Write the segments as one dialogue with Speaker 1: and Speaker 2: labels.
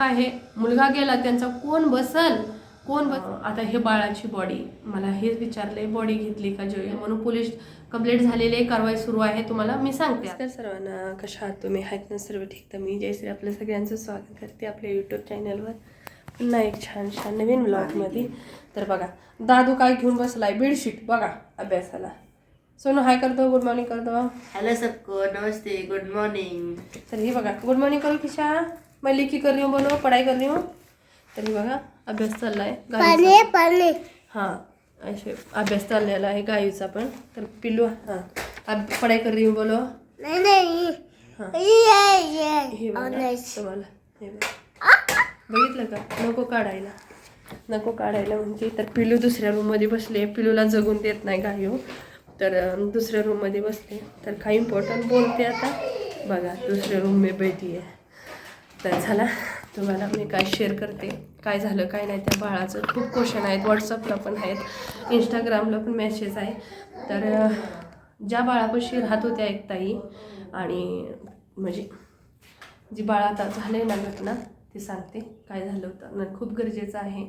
Speaker 1: आहे. मुलगा गेला त्यांचा कोण बसल? कोण बस? आता हे बाळाची बॉडी मला हेच विचारलंय बॉडी घेतली का जेव्हा म्हणून पोलीस कंप्लेंट झालेली आहे कारवाई सुरू आहे. तुम्हाला मी सांगते नमस्कार सर्वांना कशा आहात तुम्ही? आहेत ना सर्व ठीक? तर मी जयश्री आपल्या सगळ्यांचं स्वागत करते आपल्या यूट्यूब चॅनलवर पुन्हा एक छान छान नवीन ब्लॉगमध्ये तर बघा दादू काय घेऊन बसलाय? बेडशीट बघा अभ्यासाला. सोनू हाय करतो गुड मॉर्निंग करतो.
Speaker 2: हेलो सबको नमस्ते गुड मॉर्निंग
Speaker 1: तर ही बघा गुड मॉर्निंग करो किशा? मैं लिखी कर रही हूँ बोलो पढ़ाई कर रही हूँ. तर ही बघा अभ्यास चाललाय गाईचा.
Speaker 2: पाणी
Speaker 1: हाँ असे अभ्यास चाललेला आहे गाईचा पण. तर पिल्लू हां. अब पढ़ाई कर रही हूँ बोलो
Speaker 2: नाही नाही.
Speaker 1: हां.
Speaker 2: ये
Speaker 1: हे तुम्हाला. हे बघितलं का? नको काढायला. नको काढायला म्हणजे तर पिलू दुसऱ्या रूममध्ये बसले पिलूला जगून देत नाही गायो तर अं, दुसऱ्या रूममध्ये बसले. तर काही इम्पॉर्टंट बोलते आता. बघा दुसऱ्या रूम में बैठी आहे. तर झाला. तुम्हाला मी काय शेअर करते काय झालं काय नाही त्या बाळाचं. खूप क्वेश्चन आहेत व्हॉट्सअपला पण आहेत इंस्टाग्रामला पण मेसेज आहे. तर ज्या बाळापाशी राहत होत्या एक ताई आणि म्हणजे जी बाळ आता झालं ना घटना ते सांगते काय झालं होतं. न खूप गरजेचं आहे.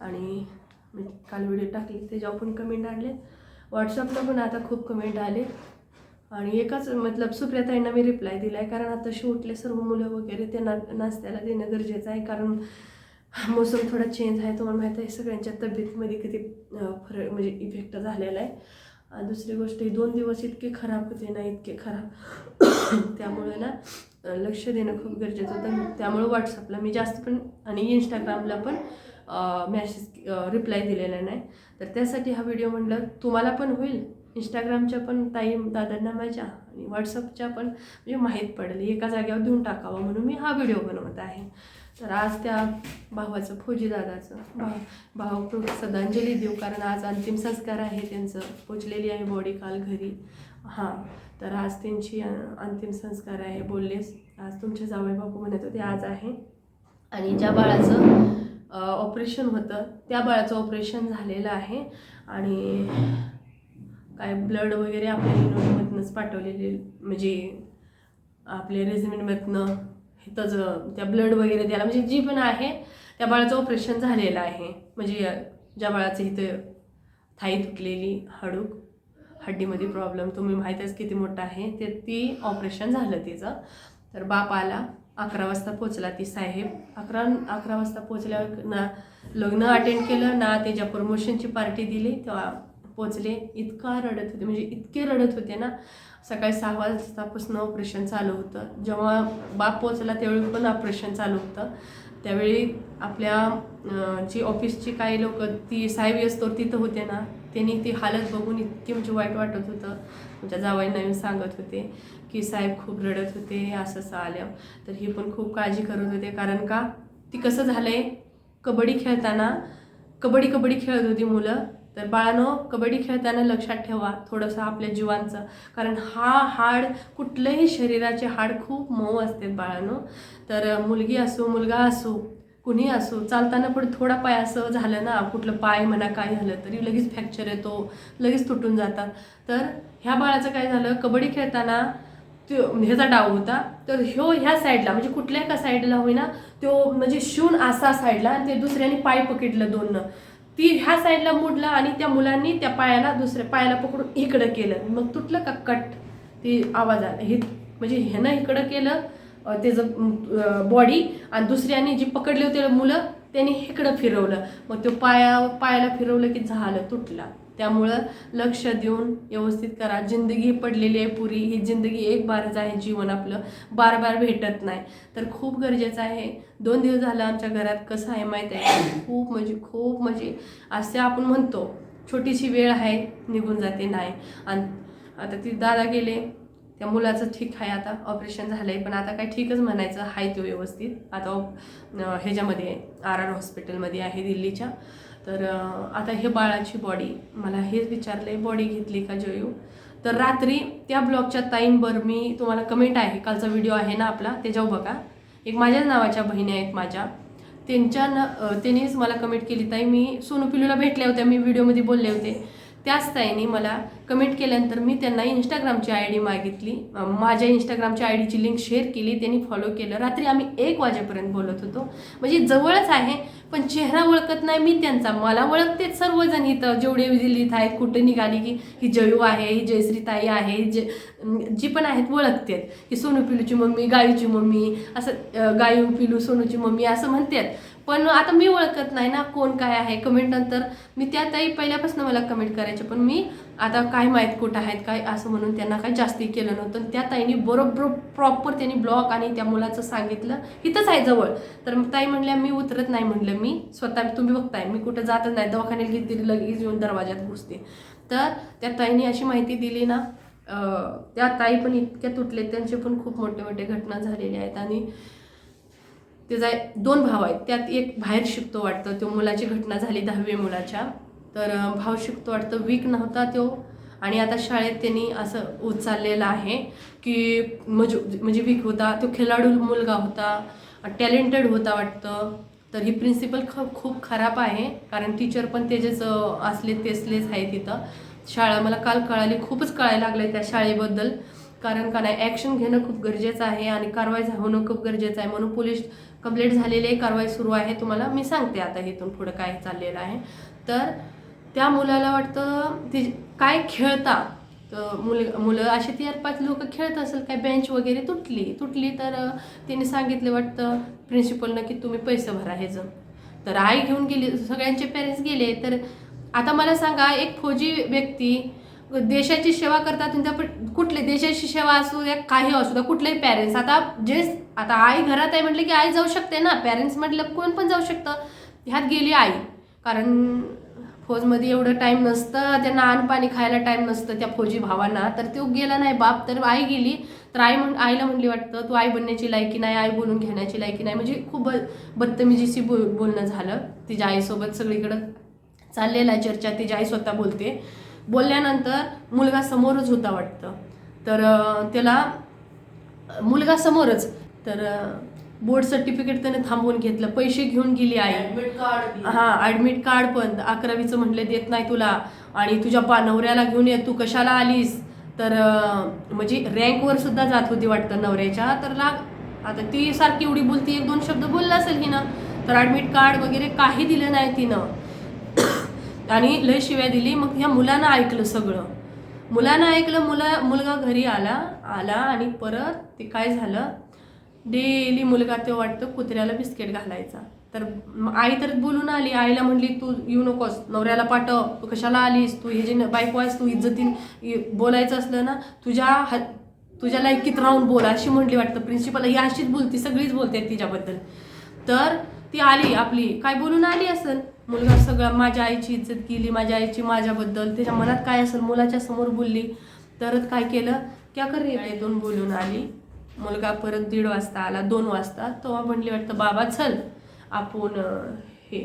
Speaker 1: आणि काल व्हिडिओ टाकले त्याच्यावर पण कमेंट आणले व्हॉट्सअपला पण आता खूप कमेंट आले. आणि एकाच मतलब सुप्रियाताईंना मी रिप्लाय दिला आहे कारण आता शेवटले सर्व मुलं वगैरे त्यांना नाश्त्याला देणं गरजेचं आहे कारण मोसम थोडा चेंज आहे तुम्हाला माहीत आहे सगळ्यांच्या तब्येतीमध्ये किती फरक म्हणजे इफेक्ट झालेला आहे. दुसरी गोष्ट ही दोन दिवस इतके खराब होते ना इतके खराब. त्यामुळे ना लक्ष देणं खूप गरजेचं होतं. त्यामुळे व्हॉट्सअपला मी जास्त पण आणि इंस्टाग्रामला पण मॅसेज रिप्लाय दिलेला नाही. तर त्यासाठी हा व्हिडिओ म्हणलं तुम्हाला पण होईल? इंस्टाग्रामच्या पण ताई दादांना माझ्या आणि व्हॉट्सअपच्या पण म्हणजे माहीत पडली. एका जागेवर देऊन टाकावं म्हणून मी हा व्हिडिओ बनवत आहे. तर आज त्या भावाचं फौजी दादाचं भाव भाव श्रद्धांजली देऊ कारण आज अंतिम संस्कार आहे त्यांचं. पोचलेली आहे बॉडी काल घरी. हां तर आज त्यांची अंतिम संस्कार आहे. बोललेच आज तुमचे जावई बापू म्हणत होते आज आहे. आणि ज्या बाळाचं ऑपरेशन होतं त्या बाळाचं ऑपरेशन झालेलं आहे. आणि काय ब्लड वगैरे आपल्या युनिटमधनंच पाठवलेले म्हणजे आपल्या रेजिमेंटमधनं इथंच त्या ब्लड वगैरे द्यायला म्हणजे जी पण आहे त्या बाळाचं ऑपरेशन झालेलं आहे. म्हणजे ज्या बाळाचं इथं थाई तुटलेली हाडूक हड्डीमध्ये प्रॉब्लेम तुम्ही माहीतच किती मोठा आहे ते ती ऑपरेशन झालं तिचं. तर बाप आला अकरा वाजता पोचला ती साहेब. अकरा अकरा वाजता पोचल्यावर ना लग्न अटेंड केलं ना त्याच्या प्रमोशनची पार्टी दिली तेव्हा पोचले इतका रडत होते म्हणजे इतके रडत होते ना. सकाळी सहा वाजतापासून ऑपरेशन चालू होतं. जेव्हा बाप पोचला त्यावेळी पण ऑपरेशन चालू होतं. त्यावेळी आपल्या जी ऑफिसची काही लोक ती साहेब असतो तिथं होते ना. त्यांनी ती हालत बघून इतकी म्हणजे वाईट वाटत होतं. तुमच्या जावाईंना नवीन सांगत होते की साहेब खूप रडत होते असं असं आलं तर ही पण खूप काळजी करत होते. कारण का? ती कसं झालं आहे कबड्डी खेळताना कबड्डी कबड्डी खेळत होती मुलं. तर बाळानो कबड्डी खेळताना लक्षात ठेवा थोडंसं आपल्या जीवांचं. कारण हा हाड कुठलंही शरीराचे हाड खूप मऊ असते बाळानो. तर मुलगी असो मुलगा असो कुणी असो चालताना पण थोडा पाय असं झालं ना कुठलं पाय म्हणा काय झालं तरी लगेच फ्रॅक्चर येतो लगेच तुटून जातात. तर ह्या बाळाचं काय झालं कबड्डी खेळताना तो म्हणजे ह्याचा डाव होता तर ह्यो ह्या साईडला म्हणजे कुठल्या एका साईडला होईना तो म्हणजे शिवून असा साईडला आणि ते दुसऱ्याने पाय पकडलं दोननं. ती ह्या साईडला मोडला आणि त्या मुलांनी त्या पायाला दुसऱ्या पायाला पकडून इकडं केलं. मग तुटलं का कट? ती आवाज आला. हे म्हणजे ह्यानं इकडं केलं त्याचं बॉडी आणि दुसऱ्याने जी पकडली होती मुलं त्यांनी इकडं फिरवलं. मग तो पाया पायाला फिरवलं की झालं तुटला. त्यामुळं लक्ष देऊन व्यवस्थित करा. जिंदगी पडलेली आहे पुरी. ही जिंदगी एक बारच आहे जीवन आपलं बार बार भेटत नाही. तर खूप गरजेचं आहे. दोन दिवस झालं आमच्या घरात कसं आहे माहीत आहे खूप म्हणजे खूप म्हणजे असे आपण म्हणतो छोटीशी वेळ आहे निघून जाते नाही. आणि आता ती दादा गेले. त्या मुलाचं ठीक आहे आता. ऑपरेशन झालं आहे पण आता काय ठीकच म्हणायचं. आहे तो व्यवस्थित. आता ह्याच्यामध्ये आर आर हॉस्पिटलमध्ये आहे दिल्लीच्या. तर आता हे बाळाची बॉडी मला हेच विचारलं आहे बॉडी घेतली का जयू? तर रात्री त्या ब्लॉगच्या ताईंबर मी तुम्हाला कमेंट आहे कालचा व्हिडिओ आहे ना आपला त्याच्यावर बघा. एक माझ्याच नावाच्या बहिणी आहेत माझ्या. त्यांच्या न त्यांनीच मला कमेंट केली ताई मी सोनू पिलूला भेटल्या होत्या मी व्हिडिओमध्ये बोलले होते. त्याच ताईने मला कमेंट केल्यानंतर मी त्यांना इंस्टाग्रामची आय डी मागितली. माझ्या इंस्टाग्रामची आय डीची लिंक शेअर केली त्यांनी फॉलो केलं. रात्री आम्ही एक वाजेपर्यंत बोलत होतो. म्हणजे जवळच आहे पण चेहरा ओळखत नाही मी त्यांचा. मला ओळखते सर्वजण इथं. जेवढे दिल्लीत आहेत कुठे निघाली की ही जयू आहे ही जयश्रीताई आहे जे जी पण आहेत ओळखतात. की सोनू पिलूची मम्मी गायूची मम्मी असं गायू पिलू सोनूची मम्मी असं म्हणतात. पण आता मी ओळखत नाही ना कोण काय आहे. कमेंट नंतर मी त्या ताई पहिल्यापासून मला कमेंट करायचे. पण मी आता काय माहीत कुठं आहेत काय असं म्हणून त्यांना काही जास्ती केलं नव्हतं. त्या ताईने बरोबर प्रॉपर त्यांनी ब्लॉक आणि त्या मुलाचं सांगितलं इथंच आहे जवळ. तर मग ताई म्हणल्या मी उतरत नाही म्हणलं मी. स्वतः तुम्ही बघताय मी कुठं जातच नाही दवाखान्यात घेतली लगेच येऊन दरवाज्यात घुसते. तर त्या ताईने अशी माहिती दिली ना त्या ताई पण इतक्या तुटले त्यांचे पण खूप मोठे मोठे घटना झालेल्या आहेत आणि त्याचा दोन भाव आहेत. त्यात एक बाहेर शिकतो वाटतं तो मुलाची घटना झाली दहावी मुलाच्या. तर अं, शिकतो वाटतं वीक नव्हता तो. आणि आता शाळेत त्यांनी असं उचललेलं आहे की म्हणजे म्हणजे वीक होता तो खेळाडू मुलगा होता टॅलेंटेड होता वाटतं. तर ही प्रिन्सिपल ख खूप खराब आहे कारण टीचर पण त्याचेच असले तेसलेच आहे तिथं. शाळा मला काल कळाली खूपच कळायला लागलं त्या शाळेबद्दल. कारण का नाही ॲक्शन घेणं खूप गरजेचं आहे आणि कारवाई झा- होणं खूप गरजेचं आहे. म्हणून पोलीस कंप्लेंट झालेली आहे कारवाई सुरू आहे. तुम्हाला मी सांगते आता इथून पुढं काय चाललेलं आहे. तर त्या मुलाला वाटतं ती काय खेळता तर मुल मुलं असे चार पाच लोक खेळत असेल काय बेंच वगैरे तुटली तुटली तर तिने सांगितलं वाटतं प्रिन्सिपलनं की तुम्ही पैसे भरा ह्याचं तर आई घेऊन गेली सगळ्यांचे पेरेंट्स गेले. तर आता मला सांगा एक फौजी व्यक्ती देशाची सेवा करतात आणि कुठले देशाची सेवा असू द्या काही असू द्या कुठलेही पॅरेंट्स आता जे आता आई घरात आहे म्हटलं की आई जाऊ शकते ना? पॅरेंट्स म्हटलं कोण पण जाऊ शकतं. ह्यात गेली आई. कारण फौजमध्ये एवढं टाईम नसतं त्यांना अन्न पाणी खायला टाईम नसतं त्या फौजी भावांना. तर तो गेला नाही बाप. तर आई गेली. तर आई म्हण आईला म्हणली वाटतं तू आई बनण्याची लायकी नाही आई बोलून घेण्याची लायकी नाही. म्हणजे खूप ब- बदतमीजीशी बोल बोलणं झालं. तिच्या आईसोबत सगळीकडं चाललेला आहे चर्चा. तिची आई स्वतः बोलते. बोलल्यानंतर मुलगा समोरच होता वाटतं. तर त्याला मुलगा समोरच. तर बोर्ड सर्टिफिकेट त्याने थांबवून घेतलं. पैसे घेऊन गेली आई. हा ऍडमिट कार्ड पण. अकरावीचं म्हटलं देत नाही तुला. आणि तुझ्या पा नवऱ्याला घेऊन ये. तू कशाला आलीस? तर म्हणजे रँकवर सुद्धा जात होती वाटतं नवऱ्याच्या. तर लाग आता ती सारखी एवढी बोलती एक दोन शब्द बोलला असेल हिनं. तर ऍडमिट कार्ड वगैरे काही दिलं नाही तिनं. आणि लय शिव्या दिली. मग ह्या मुलानं ऐकलं सगळं. मुलानं ऐकलं मुला मुलगा घरी आला आला आणि परत ते काय झालं? डेली मुलगा तो वाटतं कुत्र्याला बिस्किट घालायचा. तर आई तर बोलून आली आईला म्हणली तू येऊ नकोस नवऱ्याला पाठव तू कशाला आलीस तू हे जे बायको आहेस तू इज्जतीन बोलायचं असलं ना तुझ्या हा तुझ्या लायकीत राहून बोल अशी म्हटली वाटतं. प्रिन्सिपल ही अशीच बोलती सगळीच बोलते तिच्याबद्दल. तर ती आली आपली. काय बोलून आली असेल? मुलगा सगळा माझ्या आईची इज्जत केली माझ्या आईची माझ्याबद्दल त्याच्या मनात काय असेल मुलाच्या समोर बोलली. तरच काय केलं? क्या कर रे दोन बोलून आली. मुलगा परत दीड वाजता आला दोन वाजता तेव्हा म्हणली वाटतं बाबा चल आपण हे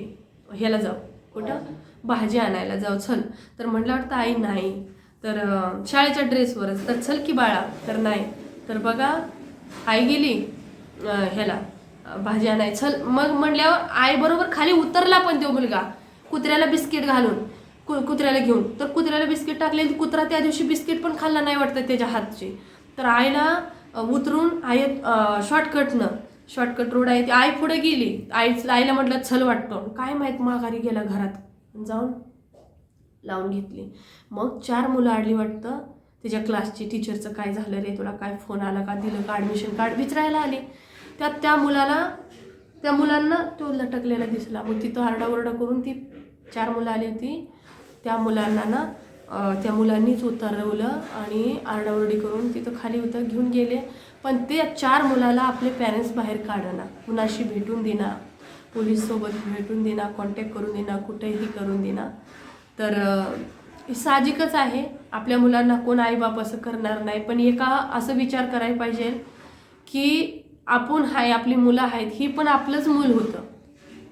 Speaker 1: ह्याला जाऊ. कुठं? भाजी आणायला जाऊ चल. तर म्हटलं वाटतं आई नाही. तर शाळेच्या ड्रेसवरच तर चल की बाळा. तर नाही. तर बघा आई गेली ह्याला भाजी आणाय चल. मग म्हणल्यावर आई बरोबर खाली उतरला पण तो मुलगा कुत्र्याला बिस्किट घालून कु कुत्र्याला घेऊन. तर कुत्र्याला बिस्किट टाकले कुत्रा त्या दिवशी बिस्किट पण खाल्ला नाही वाटतं त्याच्या हातचे. तर आईला उतरून आई शॉर्टकटनं शॉर्टकट रोड आहे ती आई पुढे गेली. आई आईला म्हटलं चल वाटतं. काय माहीत माघारी गेला घरात. जाऊन लावून घेतली. मग चार मुलं आडली वाटतं. तिच्या क्लासची टीचरचं काय झालं रे? तुला काय फोन आला का? दिलं का? ॲडमिशन कार्ड विचारायला आली. त्यात त्या मुलाला त्या मुलांना तो लटकलेला दिसला. मग तिथं आरडाओरडा करून ती चार मुलं आली होती. त्या मुलांना ना त्या मुलांनीच उतरवलं आणि आरडाओरडी करून तिथं खाली उतर घेऊन गेले. पण ते चार मुलाला आपले पॅरेंट्स बाहेर काढणं कुणाशी भेटून देना पोलीससोबत भेटून देना कॉन्टॅक्ट करून देना कुठेही करून देना तर हे साहजिकच आहे. आपल्या मुलांना कोण आईबाप असं करणार नाही. पण एका असं विचार करायला पाहिजे की आपण आहे आपली मुलं आहेत ही पण आपलंच मूल होतं.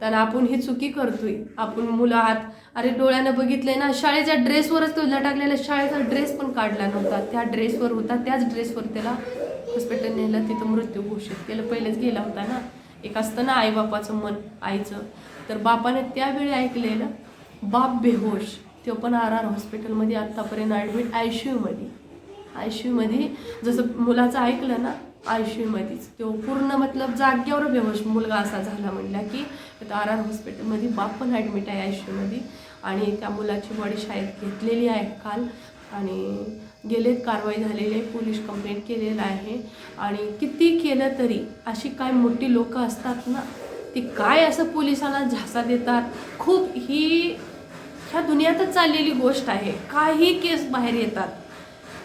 Speaker 1: तर आपण ही चुकी करतोय. आपण मुलं आहात. अरे डोळ्यानं बघितलंय ना शाळेच्या ड्रेसवरच तो लटाकलेला शाळेचा ड्रेस पण काढला नव्हता. त्या ड्रेसवर होता त्याच ड्रेसवर त्याला हॉस्पिटल नेलं तिथं मृत्यू घोषित केलं. पहिलेच गेला होता ना. एक असतं ना आईबापाचं मन आईचं. तर बापाने त्यावेळी ऐकलेलं बाप बेहोश. तो पण आर आर हॉस्पिटलमध्ये आत्तापर्यंत ॲडमिट आय सी यूमध्ये आय सी यूमध्ये जसं मुलाचं ऐकलं ना आयसीयूमध्येच यूमध्येच तो पूर्ण मतलब जाग्यावर बेहोश मुलगा असा झाला म्हणला की आर आर हॉस्पिटलमध्ये बाप पण ॲडमिट आहे आयसीयूमध्ये यूमध्ये आणि त्या मुलाची बॉडी शाळेत घेतलेली आहे काल आणि गेलेत कारवाई झालेली आहे पोलीस कंप्लेंट केलेलं आहे आणि किती केलं तरी अशी काय मोठी लोकं असतात ना ती काय असं पोलिसांना झासा देतात? खूप ही ह्या दुनियातच चाललेली गोष्ट आहे. काही केस बाहेर येतात.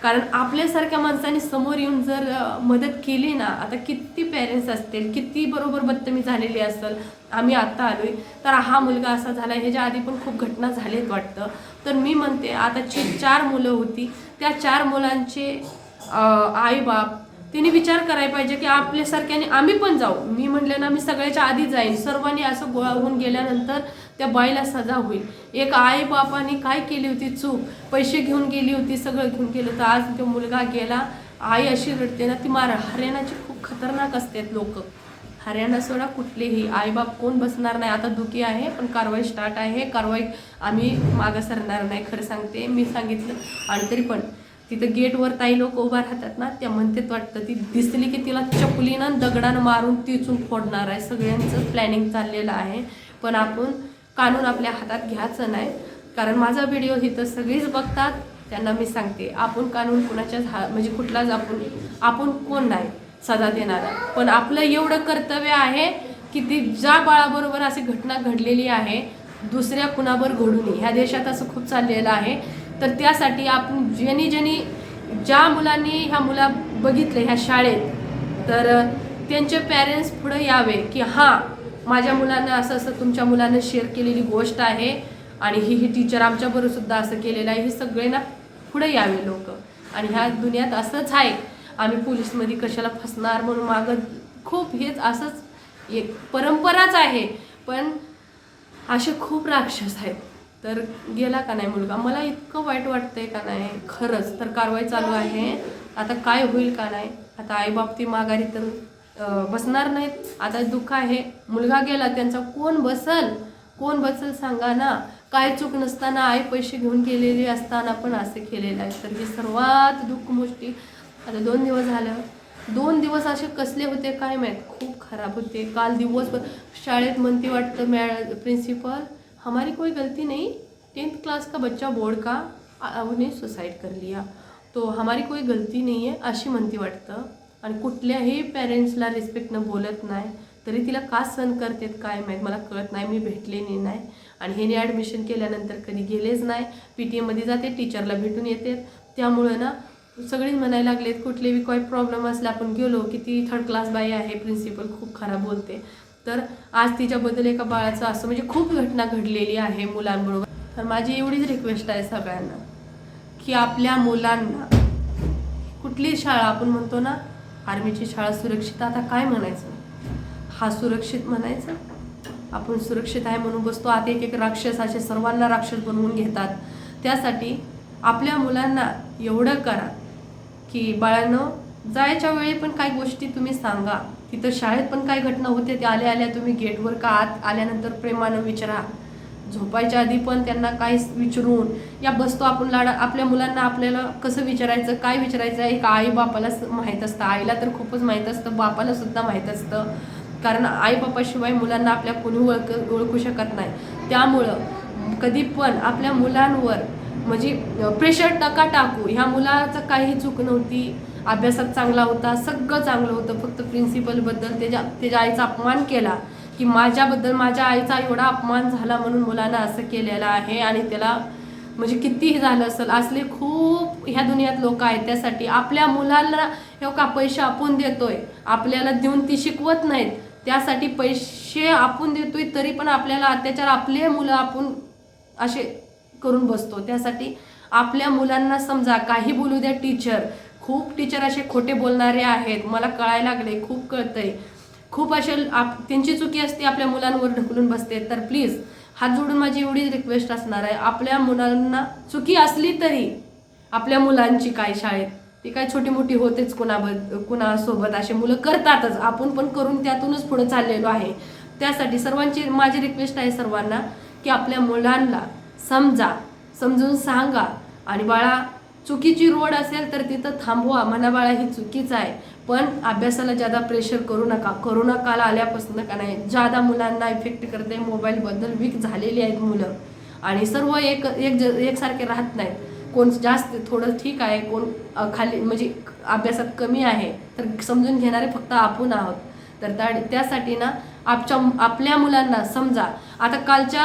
Speaker 1: कारण आपल्यासारख्या माणसाने समोर येऊन जर मदत केली ना आता किती पेरेंट्स असतील किती बरोबर बदतमी झालेली असेल आम्ही आत्ता आलोय. तर हा मुलगा असा झाला ह्याच्या आधी पण खूप घटना झालेत वाटतं. तर मी म्हणते आताची चार मुलं होती त्या चार मुलांचे आईबाप त्यांनी विचार करायला पाहिजे की आपल्यासारख्याने आम्ही पण जाऊ. मी म्हणले ना मी सगळ्याच्या आधी जाईन. सर्वांनी असं गोळा होऊन गेल्यानंतर त्या बाईला सजा होईल. एक आई बापाने काय केली होती चूक? पैसे घेऊन गेली होती सगळं घेऊन गेलं तर आज तो मुलगा गेला आई अशी रडते ना ती मारा. हरियाणाची खूप खतरनाक असतात लोक. हरियाणा सोडा कुठलेही. आईबाप कोण बसणार नाही. आता दुखी आहे पण कारवाई स्टार्ट आहे. कारवाई आम्ही मागं सरणार नाही. खरं सांगते मी सांगितलं. आणि तरी पण तिथं गेटवर ताई लोक उभा राहतात ना त्या म्हणतात वाटतं ती दिसली की तिला चपलीनं दगडानं मारून तिचून फोडणार आहे. सगळ्यांचं प्लॅनिंग चाललेलं आहे. पण आपण कानून आपल्या हातात घ्यायचं नाही. कारण माझा व्हिडिओ इथं सगळीच बघतात त्यांना मी सांगते आपण कानून कुणाच्याच हा म्हणजे कुठलाच आपण आपण कोण नाही सजा देणारा. पण आपलं एवढं कर्तव्य आहे की ती ज्या बाळाबरोबर अशी घटना घडलेली आहे दुसऱ्या कुणावर घडू नये. ह्या देशात असं खूप चाललेलं आहे. तर त्यासाठी आपण ज्यांनी ज्यांनी ज्या मुलांनी ह्या मुला बघितले ह्या शाळेत तर त्यांचे पॅरेंट्स पुढे यावे की हां माझ्या मुलांना असं असं तुमच्या मुलानं शेअर केलेली गोष्ट आहे आणि ही ही टीचर आमच्याबरोबर सुद्धा असं केलेलं आहे हे सगळे ना पुढे यावे लोक. आणि ह्या दुनियात असंच आहे. आम्ही पोलीसमध्ये कशाला फसणार म्हणून मागं खूप हेच असंच एक परंपराच आहे. पण असे खूप राक्षस आहेत. तर गेला का नाही मुलगा? मला इतकं वाईट वाटतंय का नाही? खरंच. तर कारवाई चालू आहे. आता काय होईल का नाही? आता आईबाप ती माघारी तर बसणार नाहीत. आता दुःख आहे. मुलगा गेला त्यांचा कोण बसल? कोण बसल सांगा ना. काय चूक नसताना आई पैसे घेऊन गेलेली असताना पण असं केलेलं आहे. तर ही सर्वात दुःख गोष्टी. आता दोन दिवस झालं. दोन दिवस असे कसले होते काय माहीत? खूप खराब होते. काल दिवसभर शाळेत म्हणते वाटतं मॅ प्रिन्सिपल हमारी कोई गलती नहीं टेंथ क्लास का बच्चा बोर्ड का उन्हें सुसाईड सुसाइड कर लिया। तो हमारी कोई गलती नाही आहे अशी म्हणती वाटतं। आणि कुठल्याही पॅरेंट्सला रिस्पेक्टनं बोलत नाही तरी तिला का सण करतात काय माहीत मला कळत नाही मी भेटलेली नाही. आणि ह्याने ॲडमिशन केल्यानंतर कधी गेलेच नाही पी टी एममध्ये जाते टीचरला भेटून येते त्यामुळं ना सगळीच म्हणायला लागलेत कुठलेही काही प्रॉब्लेम असला आपण गेलो की ती थर्ड क्लास बाई आहे प्रिन्सिपल खूप खराब बोलते. तर आज तिच्याबद्दल एका बाळाचं असं म्हणजे खूप घटना घडलेली आहे मुलांबरोबर. तर माझी एवढीच रिक्वेस्ट आहे सगळ्यांना की आपल्या मुलांना कुठली शाळा आपण म्हणतो ना आर्मीची शाळा सुरक्षित. आता काय म्हणायचं? हा सुरक्षित म्हणायचं? आपण सुरक्षित आहे म्हणून बसतो. आता एक एक राक्षस असे सर्वांना राक्षस बनवून घेतात. त्यासाठी आपल्या मुलांना एवढं करा की बाळांनो जायच्या वेळी पण काही गोष्टी तुम्ही सांगा. तिथं शाळेत पण काय घटना होते ते आल्या आल्या तुम्ही गेटवर का आत आल्यानंतर प्रेमानं विचारा. झोपायच्या आधी पण त्यांना काय विचारून या बसतो आपण लाडा आपल्या मुलांना आपल्याला कसं विचारायचं काय विचारायचं एक आई बापाला माहीत असतं. आईला तर खूपच माहीत असतं बापाला सुद्धा माहीत असतं. कारण आई बापाशिवाय मुलांना आपल्या कोणी ओळख ओळखू शकत नाही. त्यामुळं कधी पण आपल्या मुलांवर म्हणजे प्रेशर नका टाकू. ह्या मुलाचं काही चूक नव्हती. अभ्यासात चांगला होता सगळं चांगलं होतं. फक्त प्रिन्सिपलबद्दल त्याच्या त्याच्या आईचा अपमान केला की माझ्याबद्दल माझ्या आईचा एवढा अपमान झाला म्हणून मुलानं असं केलेलं आहे आणि त्याला म्हणजे कितीही झालं असेल असले खूप ह्या दुनियात लोक आहेत त्यासाठी. आपल्या मुलांना हे का पैसे आपण देतोय? आपल्याला देऊन ती शिकवत नाहीत. त्यासाठी पैसे आपण देतोय तरी पण आपल्याला अत्याचार आपले मुलं आपण असे करून बसतो. त्यासाठी आपल्या मुलांना समजा काही बोलू द्या टीचर खूप टीचर असे खोटे बोलणारे आहेत. मला कळायला लागले. खूप कळतंय. खूप असे आप त्यांची चुकी असते आपल्या मुलांवर ढकलून बसते. तर प्लीज हात जोडून माझी एवढीच रिक्वेस्ट असणार आहे. आपल्या मुलांना चुकी असली तरी आपल्या मुलांची काय शाळेत? ती काय छोटी मोठी होतेच कुणाबद्द कुणासोबत. असे मुलं करतातच. आपण पण करून त्यातूनच पुढे चाललेलो आहे. त्यासाठी सर्वांची माझी रिक्वेस्ट आहे सर्वांना की आपल्या मुलांना समजा समजून सांगा. आणि बाळा चुकीची रोड असेल तर तिथं थांबवा म्हणा बाळा ही चुकीचं आहे. पण अभ्यासाला ज्यादा प्रेशर करू नका. करोना काल आल्यापासून का नाही ज्यादा मुलांना इफेक्ट करते मोबाईलबद्दल वीक झालेली आहेत मुलं. आणि सर्व एक एक ज- एकसारखे राहत नाहीत. कोण जास्त थोडं ठीक आहे कोण खाली म्हणजे अभ्यासात कमी आहे तर समजून घेणारे फक्त आपण आहोत. तर त्यासाठी ना आपच्या आपल्या मुलांना समजा आता कालच्या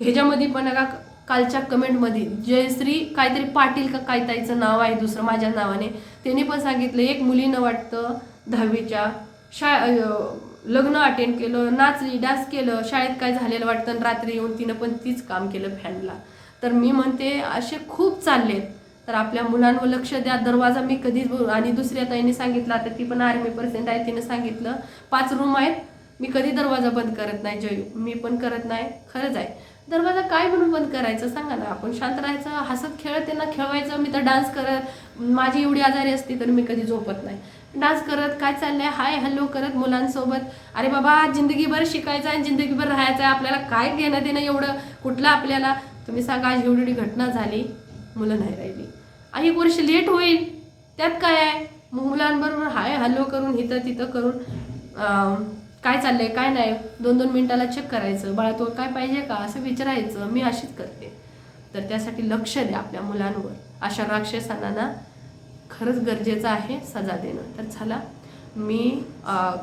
Speaker 1: ह्याच्यामध्ये पण का कालच्या कमेंटमध्ये जयश्री काहीतरी पाटील का काय ताईचं नाव आहे दुसरं माझ्या नावाने. त्यांनी पण सांगितलं एक मुलीनं वाटतं दहावीच्या शा लग्न अटेंड केलं नाचली डान्स केलं शाळेत काय झालेलं वाटतं आणि रात्री येऊन तिनं पण तीच काम केलं फॅनला. तर मी म्हणते असे खूप चाललेत तर आपल्या मुलांवर लक्ष द्या. दरवाजा मी कधीच बोल आणि दुसऱ्या ताईने सांगितलं आता ती पण आर्मी पर्सेंट आहे तिने सांगितलं पाच रूम आहेत. मी कधी दरवाजा बंद करत नाही जय. मी पण करत नाही. खरंच आहे. दरवाजा काय म्हणून बंद करायचं? सांगा ना. आपण शांत राहायचं हसत खेळत त्यांना खेळवायचं मी तर डान्स करत माझी एवढी आजारी असती तर मी कधी झोपत नाही. डान्स करत काय चाललंय? हाय हॅलो करत मुलांसोबत. अरे बाबा जिंदगीभर शिकायचं आहे जिंदगीभर राहायचं आहे. आपल्याला काय घेणं देणं एवढं? कुठलं आपल्याला? तुम्ही सांगा आज एवढी एवढी घटना झाली मुलं नाही राहिली. आणि एक वर्ष लेट होईल. त्यात काय आहे? मग मुलांबरोबर हाय हॅलो करून इथं तिथं करून काय चाललंय काय नाही दोन दोन मिनिटाला चेक करायचं बाळा तो काय पाहिजे का असं विचारायचं मी अशीच करते. तर त्यासाठी लक्ष द्या आपल्या मुलांवर. अशा राक्षसांना खरंच गरजेचं आहे सजा देणं. तर झाला मी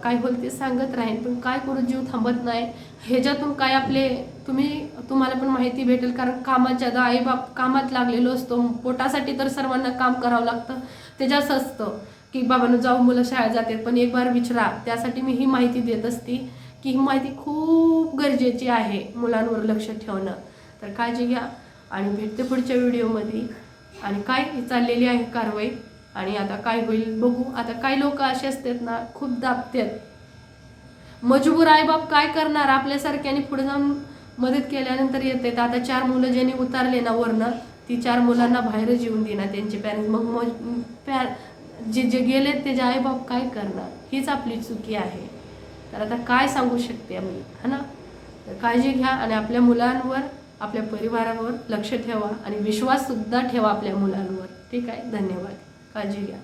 Speaker 1: काय होईल ते सांगत राहीन पण काय करू जीव थांबत नाही. ह्याच्यातून काय आपले तुम्ही तुम्हाला पण माहिती भेटेल कारण कामाच्या आई आईबाप कामात लागलेलो असतो. पोटासाठी तर सर्वांना काम करावं लागतं. त्याच्याच असतं. की बाबांना जाऊ मुलं शाळेत जाते पण एक बार विचारा. त्यासाठी मी ही माहिती देत असते की ही माहिती खूप गरजेची आहे मुलांवर लक्ष ठेवणं. तर काळजी घ्या आणि भेटते पुढच्या व्हिडिओमध्ये. आणि काय चाललेली आहे कारवाई? आणि आता काय होईल बघू. आता काही लोक असे असतात ना खूप दाबतात. मजबूर आई बाप काय करणार? आपल्यासारख्याने पुढे जाऊन मदत केल्यानंतर येते तर आता चार मुलं ज्यांनी उतारले ना वरनं ती चार मुलांना बाहेरच येऊन देणार. त्यांचे पॅरेंट्स मग मग पॅर जे जे गेलेत त्याचे आई बाप काय करणार? हीच आपली चुकी आहे. तर आता काय सांगू शकते मी है ना? तर काळजी घ्या आणि आपल्या मुलांवर आपल्या परिवारावर लक्ष ठेवा आणि विश्वाससुद्धा ठेवा आपल्या मुलांवर. ठीक आहे? धन्यवाद. काळजी घ्या.